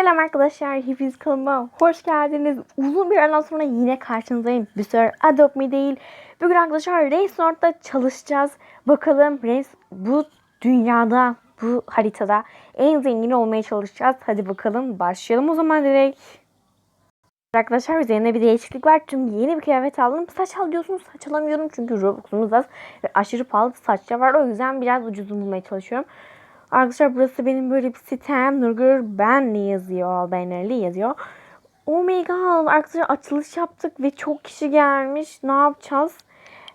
Selam arkadaşlar, hepiniz kanalıma hoş geldiniz. Uzun bir aradan sonra yine karşınızdayım. Bir süre Adopt Me değil. Bugün arkadaşlar Reisnort'ta çalışacağız. Bakalım Reis bu dünyada, bu haritada en zengin olmaya çalışacağız. Hadi bakalım başlayalım o zaman direkt. Arkadaşlar üzerinde bir değişiklik var. Çünkü yeni bir kıyafet aldım. Saç al diyorsunuz. Saç alamıyorum. Çünkü Robux'umuz az. Ve aşırı pahalı saçlar var. O yüzden biraz ucuz bulmaya çalışıyorum. Arkadaşlar burası benim böyle bir sitem. Nurgül Benli yazıyor. Benli yazıyor. Oh my god. Arkadaşlar açılış yaptık ve çok kişi gelmiş. Ne yapacağız?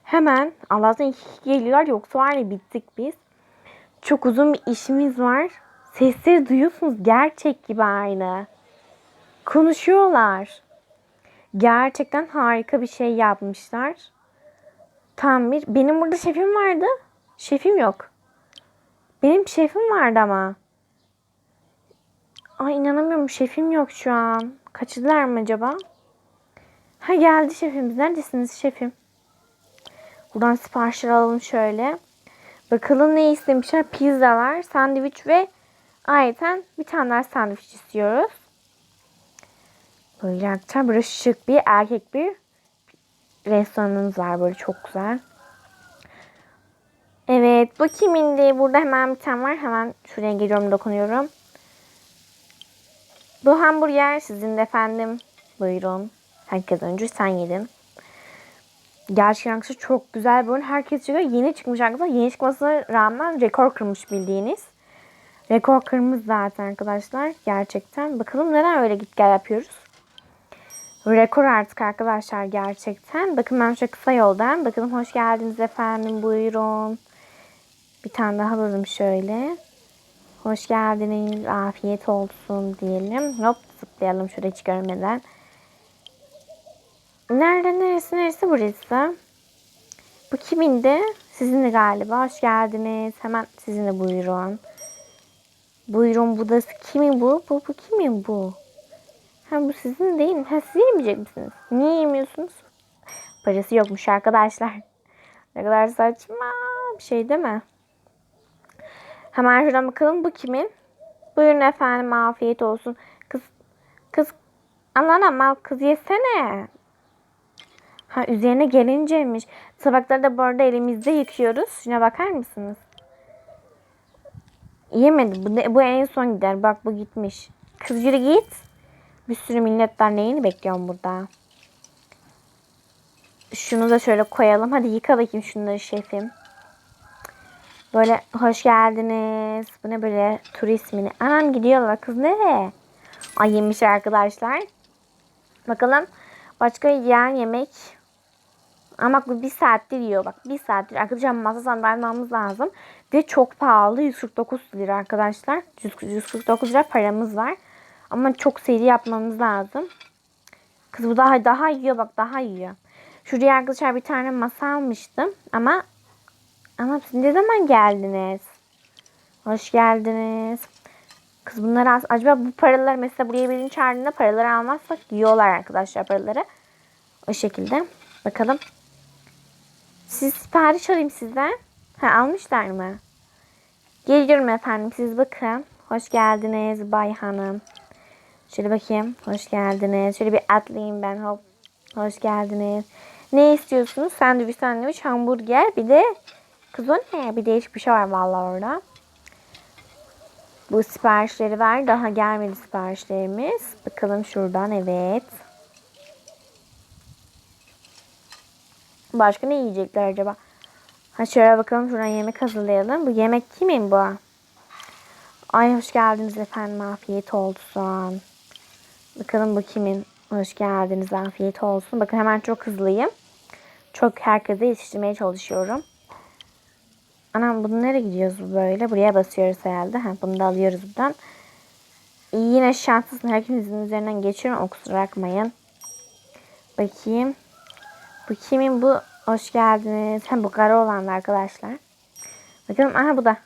Hemen Allah'tan iki geliyorlar. Yoksa var ya bittik biz. Çok uzun bir işimiz var. Sesleri duyuyorsunuz. Gerçek gibi aynı. Konuşuyorlar. Gerçekten harika bir şey yapmışlar. Tam bir. Benim burada şefim vardı. Şefim yok. Benim şefim vardı ama. Ay inanamıyorum şefim yok şu an. Kaçırdılar mı acaba? Ha geldi şefimiz. Neredesiniz şefim? Buradan siparişler alalım şöyle. Bakalım ne istemişler? Pizza var, sandviç ve ayrıca bir tane daha sandviç istiyoruz. Böyle arkadaşlar böyle şık bir erkek bir restoranımız var böyle çok güzel. Evet bu kimindi? Burada hemen bir tane var. Hemen şuraya geliyorum dokunuyorum. Bu hamburger sizin de efendim. Buyurun. Herkes önce sen yedin. Gerçekten arkadaşlar çok güzel bir oyun. Herkes çıkıyor. Yeni çıkmış arkadaşlar. Yeni çıkmasına rağmen rekor kırmış bildiğiniz. Rekor kırmış zaten arkadaşlar. Gerçekten. Bakalım neden öyle git gel yapıyoruz. Rekor artık arkadaşlar gerçekten. Bakın ben şöyle kısa yoldan. Bakalım hoş geldiniz efendim. Buyurun. Bir tane daha alalım şöyle. Hoş geldiniz. Afiyet olsun diyelim. Hop zıplayalım şurada hiç görmeden. Nerede neresi neresi burası? Bu kimindi? Sizin de galiba. Hoş geldiniz. Hemen sizin de buyurun. Buyurun bu da kimin bu? Bu, bu kimin bu? Ha bu sizin değil mi? Ha siz yemeyecek misiniz? Niye yemiyorsunuz? Parası yokmuş arkadaşlar. Ne kadar saçma bir şey değil mi? Hemen şuradan bakalım bu kimin? Buyurun efendim afiyet olsun. Kız kız Allah'ım mal kız yesene. Ha üzerine gelinceymiş. Tabakları da bu arada elimizde yıkıyoruz. Şuna bakar mısınız? Yemedi. Bu, bu en son gider. Bak bu gitmiş. Kız yürü git. Bir sürü milletler neyini bekliyorum burada. Şunu da şöyle koyalım. Hadi yıka bakayım şunları şefim. Böyle hoş geldiniz. Bu ne böyle turist mi? Anam gidiyorlar. Kız nereye? Ay yemiş arkadaşlar. Bakalım başka yiyen yemek. Ama bu bir saattir yiyor. Bak bir saattir. Arkadaşlar masa sandalye lazım. Ve çok pahalı. 149 lira arkadaşlar. 149 lira paramız var. Ama çok seri yapmamız lazım. Kız bu daha daha yiyor bak daha yiyor. Şuraya arkadaşlar bir tane masa almıştım. Ama ama siz ne zaman geldiniz? Hoş geldiniz. Kız bunları az... Acaba bu paraları mesela buraya birini çağırdığında paraları almazsak yiyorlar arkadaşlar paraları. O şekilde. Bakalım. Siz sipariş alayım sizden. Ha almışlar mı? Geliyorum efendim. Siz bakın. Hoş geldiniz Bay Hanım. Şöyle bakayım. Hoş geldiniz. Şöyle bir atlayayım ben. Hop. Hoş geldiniz. Ne istiyorsunuz? Sandviç, sandviç, hamburger. Bir de kız o ne? Bir değişik bir şey var vallahi orada. Bu siparişleri ver. Daha gelmedi siparişlerimiz. Bakalım şuradan. Evet. Başka ne yiyecekler acaba? Ha şöyle bakalım şuradan yemek hazırlayalım. Bu yemek kimin bu? Ay hoş geldiniz efendim. Afiyet olsun. Bakalım bu kimin? Hoş geldiniz. Afiyet olsun. Bakın hemen çok hızlıyım. Çok herkese yetiştirmeye çalışıyorum. Anam bunu nereye gidiyoruz bu böyle? Buraya basıyoruz herhalde. Ha, bunu da alıyoruz buradan. Yine şanslısın. Herkesin üzerinden geçiyorum. O kusura bakmayın. Bakayım. Bu kimin bu? Hoş geldiniz. Hem bu kara olan da arkadaşlar. Bakalım. Aha bu da.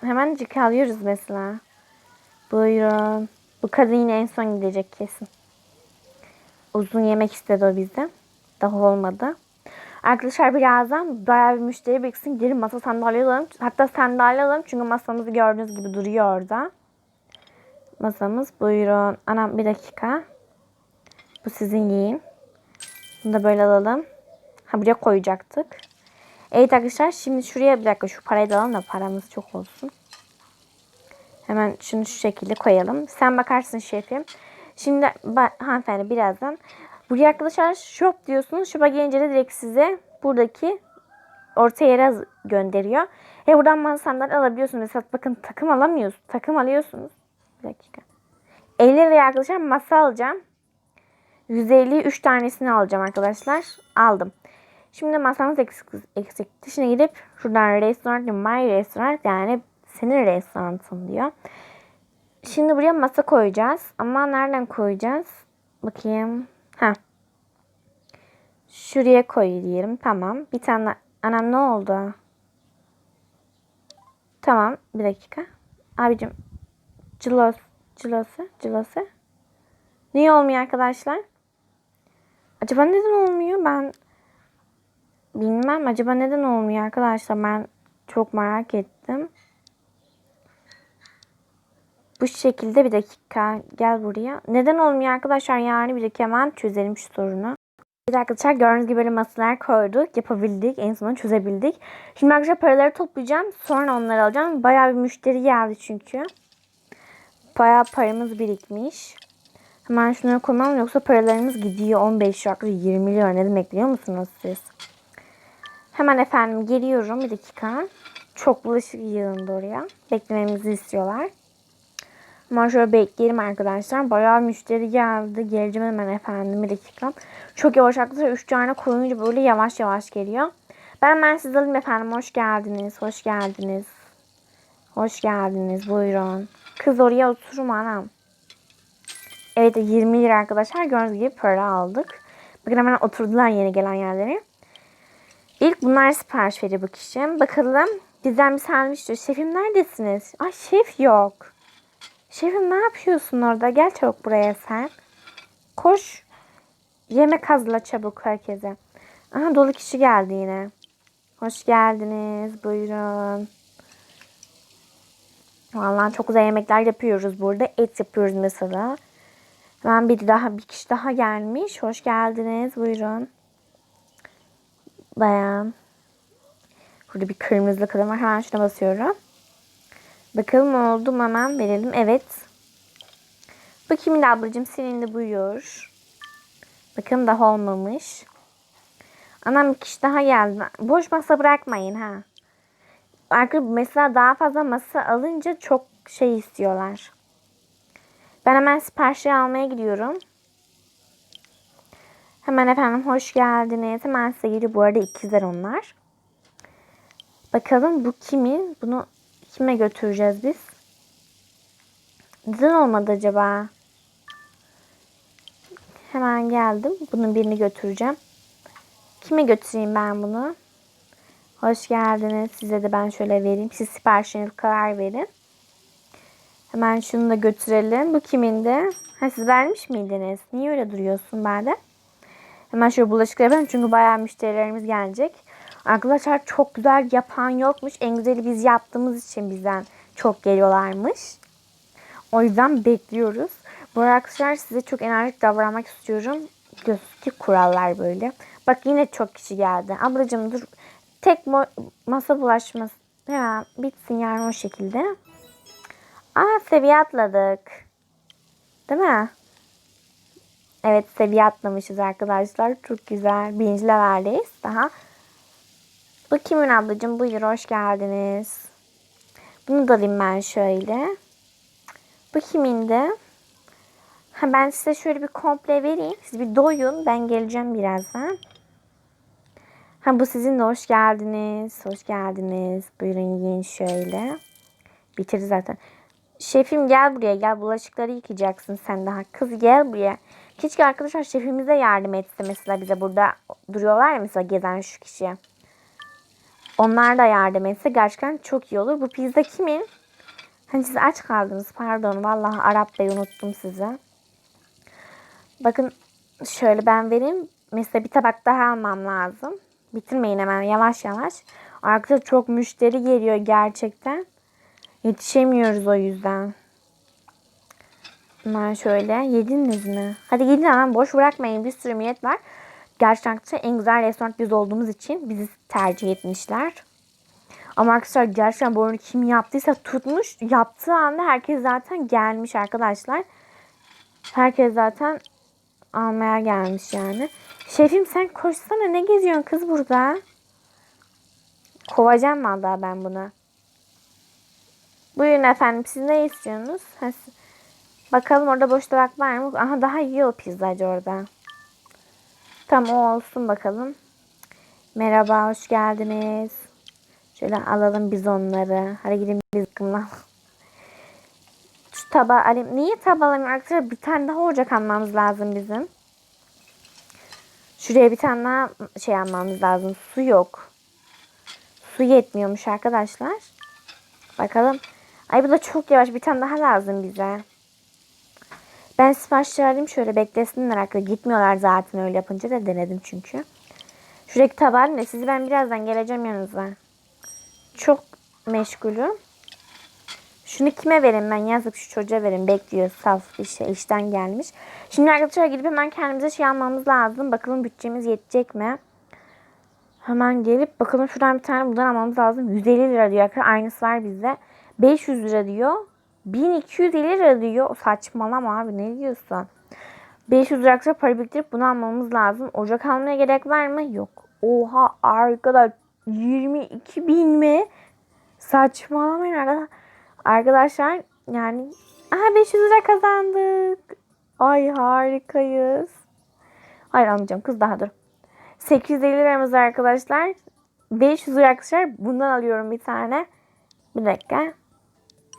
Hemen alıyoruz mesela. Buyurun. Bu kadın yine en son gidecek kesin. Uzun yemek istedi o bizden. Daha olmadı. Arkadaşlar birazdan bayağı bir müşteri beklesin. Gidelim masa sandalye alalım. Hatta sandalye alalım. Çünkü masamızı gördüğünüz gibi duruyor orada. masamız. Buyurun. Anam bir dakika. Bu sizin yiyin. Bunu da böyle alalım. Ha buraya koyacaktık. Evet arkadaşlar şimdi şuraya bir dakika şu parayı da alalım da paramız çok olsun. Hemen şunu şu şekilde koyalım. Sen bakarsın şefim. Şimdi hanımefendi birazdan. Buraya arkadaşlar shop diyorsunuz. Shop'a gelince de direkt size buradaki orta yere gönderiyor. E buradan masa alabiliyorsunuz. Mesela bakın takım alamıyorsunuz. Takım alıyorsunuz. Bir dakika. 50 liraya arkadaşlar masa alacağım. 150 3 tanesini alacağım arkadaşlar. Aldım. Şimdi masamız eksik, eksikti. Şimdi gidip şuradan restoran, my restaurant yani senin restoranın diyor. Şimdi buraya masa koyacağız. Ama nereden koyacağız? Bakayım. Ha. Şuraya koy diyelim. Tamam. Bir tane anam ne oldu? Tamam. Bir dakika. Abicim. Cilos. Cilosu. Cilosu. Niye olmuyor arkadaşlar? Acaba neden olmuyor? Ben bilmem. Acaba neden olmuyor arkadaşlar? Ben çok merak ettim. Bu şekilde bir dakika gel buraya. Neden olmuyor arkadaşlar? Yani bir dakika hemen çözelim şu sorunu. Bir arkadaşlar gördüğünüz gibi böyle masalar koyduk. Yapabildik. En sonunda çözebildik. Şimdi arkadaşlar paraları toplayacağım. Sonra onları alacağım. Bayağı bir müşteri geldi çünkü. Bayağı paramız birikmiş. Hemen şunları koymam yoksa paralarımız gidiyor. 15 lira 20 lira ne demek biliyor musunuz siz? Hemen efendim geliyorum bir dakika. Çok bulaşık yığındı oraya. Beklememizi istiyorlar. Ama şöyle bekleyelim arkadaşlar. Bayağı müşteri geldi. Geleceğim hemen efendim bir dakika. Çok yavaş arkadaşlar. 3 tane koyunca böyle yavaş yavaş geliyor. Ben hemen sizi alayım efendim. Hoş geldiniz. Hoş geldiniz. Hoş geldiniz. Buyurun. Kız oraya oturma anam. Evet 20 lira arkadaşlar. Gördüğünüz gibi para aldık. Bakın hemen oturdular yeni gelen yerlere. İlk bunlar sipariş veriyor bu kişi. Bakalım bizden bir sandviç diyor. Şefim neredesiniz? Ay şef yok. Şefim ne yapıyorsun orada? Gel çabuk buraya sen. Koş. Yemek hazırla çabuk herkese. Aha dolu kişi geldi yine. Hoş geldiniz. Buyurun. Vallahi çok güzel yemekler yapıyoruz burada. Et yapıyoruz mesela. Hemen bir daha bir kişi daha gelmiş. Hoş geldiniz. Buyurun. Dayan. Burada bir kırmızı kadın var. Hemen şuna basıyorum. Bakalım oldu mu hemen verelim. Evet. Bakayım da ablacığım senin de buyur. Bakın daha olmamış. Anam bir kişi daha geldi. Boş masa bırakmayın ha. Arkadaşlar mesela daha fazla masa alınca çok şey istiyorlar. Ben hemen siparişi almaya gidiyorum. Hemen efendim hoş geldiniz. Hemen size geliyor. Bu arada ikizler onlar. Bakalım bu kimin? Bunu kime götüreceğiz biz? Neden olmadı acaba? Hemen geldim. Bunun birini götüreceğim. Kime götüreyim ben bunu? Hoş geldiniz. Size de ben şöyle vereyim. Siz siparişiniz karar verin. Hemen şunu da götürelim. Bu kimindi? Ha siz vermiş miydiniz? Niye öyle duruyorsun bende? Hemen şöyle bulaşık yapalım çünkü bayağı müşterilerimiz gelecek. Arkadaşlar çok güzel yapan yokmuş. En güzeli biz yaptığımız için bizden çok geliyorlarmış. O yüzden bekliyoruz. Bu arkadaşlar size çok enerjik davranmak istiyorum. Biliyorsunuz ki kurallar böyle. Bak yine çok kişi geldi. Ablacığım dur. Tek masa bulaşması hemen bitsin yani o şekilde. Aa seviye atladık. Değil mi? Evet seviye atlamışız arkadaşlar. Çok güzel. Birinci leveldeyiz. Daha. Bu kimin ablacığım? Buyur hoş geldiniz. Bunu da alayım ben şöyle. Bu kimindi? Ha, ben size şöyle bir komple vereyim. Siz bir doyun. Ben geleceğim birazdan. Ha bu sizin de hoş geldiniz. Hoş geldiniz. Buyurun yiyin şöyle. Bitirdi zaten. Şefim gel buraya gel bulaşıkları yıkayacaksın sen daha. Kız gel buraya. Keşke arkadaşlar şefimize yardım etse mesela bize burada duruyorlar ya mesela gezen şu kişi. Onlar da yardım etse gerçekten çok iyi olur. Bu pizza kimin? Hani siz aç kaldınız pardon. Vallahi Arap Bey unuttum sizi. Bakın şöyle ben vereyim. Mesela bir tabak daha almam lazım. Bitirmeyin hemen yavaş yavaş. Arkadaşlar çok müşteri geliyor gerçekten. Yetişemiyoruz o yüzden. Bunlar şöyle. Yediniz mi? Hadi gidin hemen boş bırakmayın. Bir sürü millet var. Gerçekten en güzel restoran biz olduğumuz için bizi tercih etmişler. Ama arkadaşlar gerçekten bu oyunu kim yaptıysa tutmuş. Yaptığı anda herkes zaten gelmiş arkadaşlar. Herkes zaten almaya gelmiş yani. Şefim sen koşsana ne geziyorsun kız burada? Kovacağım vallahi ben bunu. Buyurun efendim siz ne istiyorsunuz? Bakalım orada boş tabak var mı? Aha daha yiyor pizzacı orada. Tamam o olsun bakalım. Merhaba hoş geldiniz. Şöyle alalım biz onları. Hadi gidin biz kımla. Şu tabağı alayım. Niye tabağı arkadaşlar? Bir tane daha ocak almamız lazım bizim. Şuraya bir tane daha şey almamız lazım. Su yok. Su yetmiyormuş arkadaşlar. Bakalım. Ay bu da çok yavaş. Bir tane daha lazım bize. Ben sipariş verdim şöyle beklesinler arkada. Gitmiyorlar zaten öyle yapınca da denedim çünkü. Şuradaki tabağı ne? Sizi ben birazdan geleceğim yanınıza. Çok meşgulüm. Şunu kime verin ben yazık şu çocuğa verin. Bekliyor saf bir şey işten gelmiş. Şimdi arkadaşlar gidip hemen kendimize şey almamız lazım. Bakalım bütçemiz yetecek mi? Hemen gelip bakalım şuradan bir tane bundan almamız lazım. 150 lira diyor arkadaşlar. Aynısı var bizde. 500 lira diyor. 1250 lira diyor. Saçmalama abi ne diyorsun? 500 lira arkadaşlar para biriktirip bunu almamız lazım. Ocak almaya gerek var mı? Yok. Oha arkadaş 22 bin mi? Saçmalamayın arkadaşlar. Arkadaşlar yani aha 500 lira kazandık. Ay harikayız. Hayır almayacağım kız daha dur. 850 liramız arkadaşlar. 500 lira arkadaşlar. Bundan alıyorum bir tane. Bir dakika.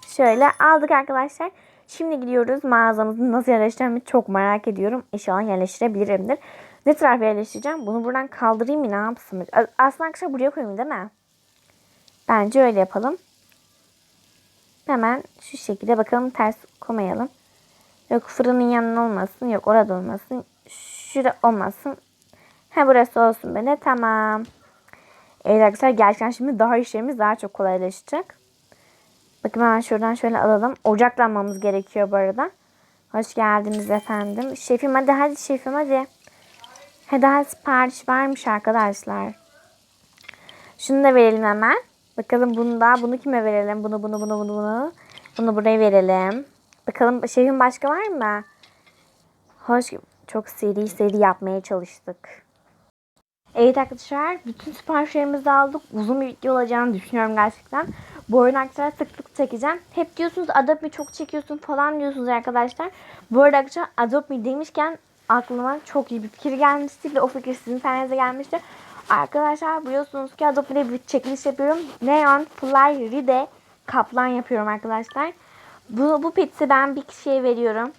Şöyle aldık arkadaşlar. Şimdi gidiyoruz mağazamızı nasıl yerleştireceğimi çok merak ediyorum. İnşallah yerleştirebilirimdir. Ne tarafa yerleştireceğim? Bunu buradan kaldırayım mı ne yapsın? Aslında arkadaşlar buraya koyayım değil mi? Bence öyle yapalım. Hemen şu şekilde bakalım ters koymayalım. Yok fırının yanına olmasın. Yok orada olmasın. Şurada olmasın. Ha burası olsun böyle. Tamam. Evet arkadaşlar gerçekten şimdi daha işlerimiz daha çok kolaylaşacak. Bakın hemen şuradan şöyle alalım. Ocaklanmamız gerekiyor bu arada. Hoş geldiniz efendim. Şefim hadi hadi şefim hadi. He daha sipariş varmış arkadaşlar. Şunu da verelim hemen. Bakalım bunu da bunu kime verelim? Bunu bunu bunu bunu bunu. Bunu buraya verelim. Bakalım şefim başka var mı? Hoş çok seri seri yapmaya çalıştık. Evet arkadaşlar bütün siparişlerimizi aldık. Uzun bir video olacağını düşünüyorum gerçekten. Bu oyunu arkadaşlar sık sık çekeceğim. Hep diyorsunuz Adobe çok çekiyorsun falan diyorsunuz arkadaşlar. Bu arada arkadaşlar Adobe demişken aklıma çok iyi bir fikir gelmişti ve o fikir sizin sayenize gelmişti. Arkadaşlar biliyorsunuz ki Adobe'de bir çekiliş yapıyorum. Neon Fly Ride kaplan yapıyorum arkadaşlar. Bu, bu peti ben bir kişiye veriyorum.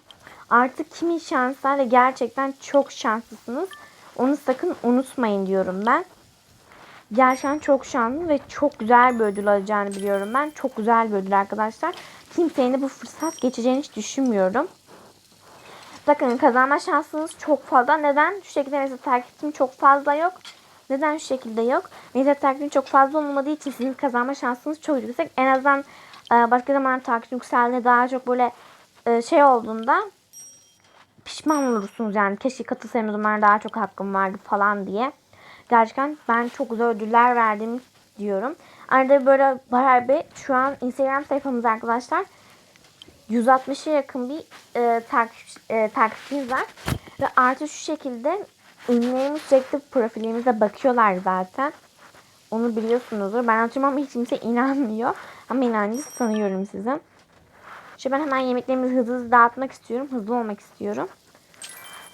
Artık kimin şanslarla gerçekten çok şanslısınız. Onu sakın unutmayın diyorum ben. Gerçekten çok şanslı ve çok güzel bir ödül alacağını biliyorum ben. Çok güzel bir ödül arkadaşlar. Kimsenin de bu fırsat geçeceğini hiç düşünmüyorum. Bakın kazanma şansınız çok fazla. Neden? Şu şekilde mesela takipçim çok fazla yok. Neden şu şekilde yok? Mesela takipçim çok fazla olmadığı için sizin kazanma şansınız çok yüksek. En azından e, başka zaman takipçim yükseldiğinde daha çok böyle e, şey olduğunda pişman olursunuz yani. Keşke katılsaydım o zaman daha çok hakkım vardı falan diye. Gerçekten ben çok güzel ödüller verdim diyorum. Arada böyle bayağı bir şu an Instagram sayfamız arkadaşlar 160'a yakın bir e, takip, e, takipçimiz var. Ve artı şu şekilde ünlülerimiz sürekli profilimize bakıyorlar zaten. Onu biliyorsunuzdur. Ben ama hiç kimse inanmıyor. Ama inancı sanıyorum size. Şimdi ben hemen yemeklerimizi hızlı hızlı dağıtmak istiyorum. Hızlı olmak istiyorum.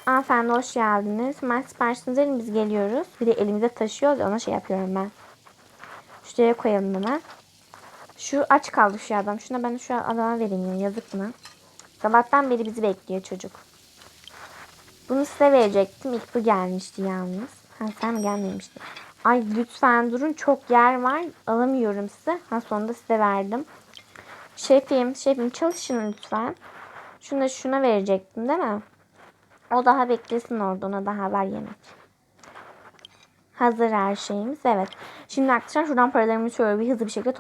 Hanımefendi hoş geldiniz. Hemen siparişinizi verin geliyoruz. Bir de elimize taşıyoruz ona şey yapıyorum ben. Şuraya koyalım hemen. Şu aç kaldı şu adam. Şuna ben şu adama vereyim ya. Yazık mı? Sabahtan beri bizi bekliyor çocuk. Bunu size verecektim. İlk bu gelmişti yalnız. Ha sen mi gelmemiştin? Ay lütfen durun. Çok yer var. Alamıyorum size. Ha sonunda size verdim. Şefim, şefim çalışın lütfen. Şunu şuna verecektim değil mi? O daha beklesin orada. Ona daha var yemek. Hazır her şeyimiz. Evet. Şimdi arkadaşlar şuradan paralarımı şöyle bir hızlı bir şekilde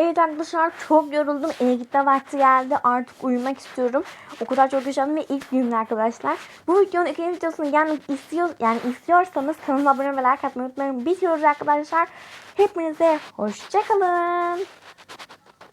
Evet arkadaşlar çok yoruldum. Eve gitme vakti geldi. Artık uyumak istiyorum. O kadar çok yaşadım ve ilk günüm arkadaşlar. Bu videonun ikinci videosunu gelmek istiyor, yani istiyorsanız kanalıma abone ve like atmayı unutmayın. Bitiyoruz arkadaşlar. Hepinize hoşçakalın.